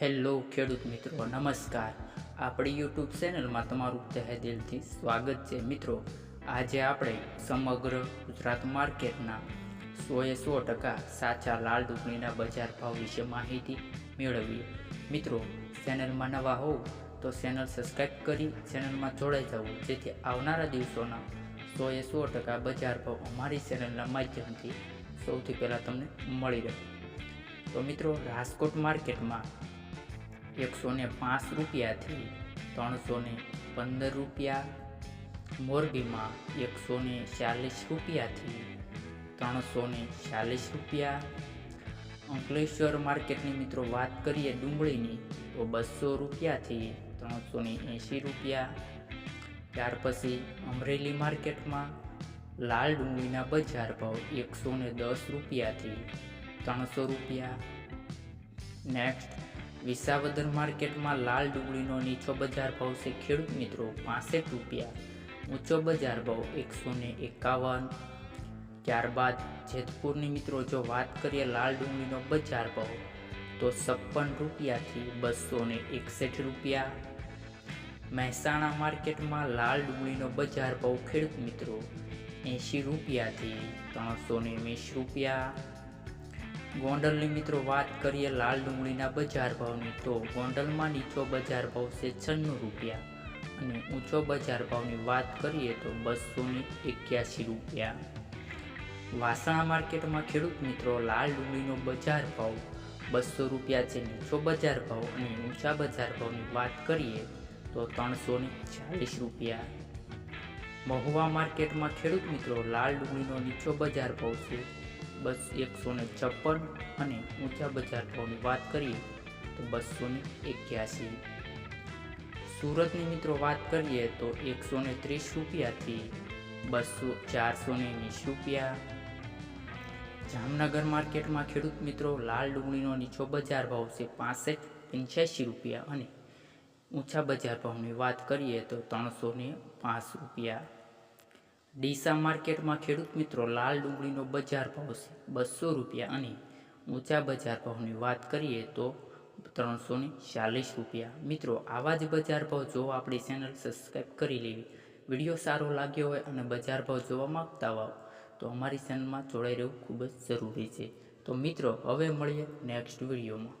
Hello ખેડૂત મિત્રો, નમસ્કાર. આપણી યુટ્યુબ ચેનલમાં તમારું તહે દિલથી સ્વાગત છે મિત્રો. આજે આપણે સમગ્ર ગુજરાત માર્કેટના સોએ સો ટકા સાચા લાલ ડુંગળીના બજાર ભાવ વિશે માહિતી મેળવીએ. મિત્રો, ચેનલમાં નવા હોવ તો ચેનલ સબસ્ક્રાઈબ કરી ચેનલમાં જોડાઈ જવું જેથી આવનારા દિવસોના સોએ સો ટકા બજાર ભાવ અમારી ચેનલના માધ્યમથી સૌથી પહેલાં તમને મળી રહે. તો મિત્રો, રાજકોટ માર્કેટમાં એકસો ને પાંચ રૂપિયાથી ત્રણસો ને પંદર રૂપિયા. મોરબીમાં એકસો ને ચાલીસ રૂપિયાથી ત્રણસો ને ચાલીસ રૂપિયા. અંકલેશ્વર માર્કેટની મિત્રો વાત કરીએ ડુંગળીની, તો બસો રૂપિયાથી ત્રણસો ને એંશી રૂપિયા. ત્યાર પછી અમરેલી માર્કેટમાં લાલ ડુંગળીના બજાર ભાવ એકસો ને દસ રૂપિયાથી ત્રણસો રૂપિયા. નેક્સ્ટ વિસાવદર માર્કેટમાં લાલ ડુંગળીનો નીચો બજાર ભાવ છે ખેડૂત મિત્રો પાસઠ રૂપિયા. ઊંચો બજાર ભાવ એકસો ને એકાવન. ત્યારબાદ જેતપુરની મિત્રો જો વાત કરીએ લાલ ડુંગળીનો બજાર ભાવ, તો છપ્પન રૂપિયાથી બસો ને એકસઠ રૂપિયા. મહેસાણા માર્કેટમાં લાલ ડુંગળીનો બજાર ભાવ ખેડૂત મિત્રો એંશી રૂપિયાથી ત્રણસો ને વીસ રૂપિયા. ગોંડલની મિત્રો વાત કરીએ લાલ ડુંગળીના બજાર ભાવની, તો ગોંડલમાં નીચો બજાર ભાવ છે છન્નું રૂપિયા અને ઊંચો બજાર ભાવની વાત કરીએ તો બસો ને એક્યાસી રૂપિયા. વાસણા માર્કેટમાં ખેડૂત મિત્રો લાલ ડુંગળીનો બજાર ભાવ બસો રૂપિયા છે. નીચો બજાર ભાવ અને ઊંચા બજાર ભાવની વાત કરીએ તો ત્રણસો ને ચાલીસ રૂપિયા. મહુવા માર્કેટમાં ખેડૂત મિત્રો લાલ ડુંગળીનો નીચો બજાર ભાવ છે બસ એકસો ને છપ્પન અને ઊંચા બજાર ભાવની વાત કરીએ તો બસો ને એક્યાસી. સુરતની મિત્રો વાત કરીએ તો એકસો ને ત્રીસ રૂપિયાથી બસો ચારસો ને વીસ રૂપિયા. જામનગર માર્કેટમાં ખેડૂત મિત્રો લાલ ડુંગળીનો નીચો બજાર ભાવ છે પાસઠ પંચ્યાસી રૂપિયા અને ઊંચા બજાર ભાવની વાત કરીએ તો ત્રણસો ને પાંચ રૂપિયા. ડીસા માર્કેટમાં ખેડૂત મિત્રો લાલ ડુંગળીનો બજાર ભાવ છે બસો રૂપિયા અને ઊંચા બજાર ભાવની વાત કરીએ તો ત્રણસો ને ચાલીસ રૂપિયા. મિત્રો, આવા જ બજાર ભાવ જો આપણી ચેનલ સબસ્ક્રાઈબ કરી લેવી, વીડિયો સારો લાગ્યો હોય અને બજાર ભાવ જોવા માગતા હોવ, તો અમારી ચેનલમાં જોડાઈ રહેવું ખૂબ જ જરૂરી છે. તો મિત્રો, હવે મળીએ નેક્સ્ટ વિડીયોમાં.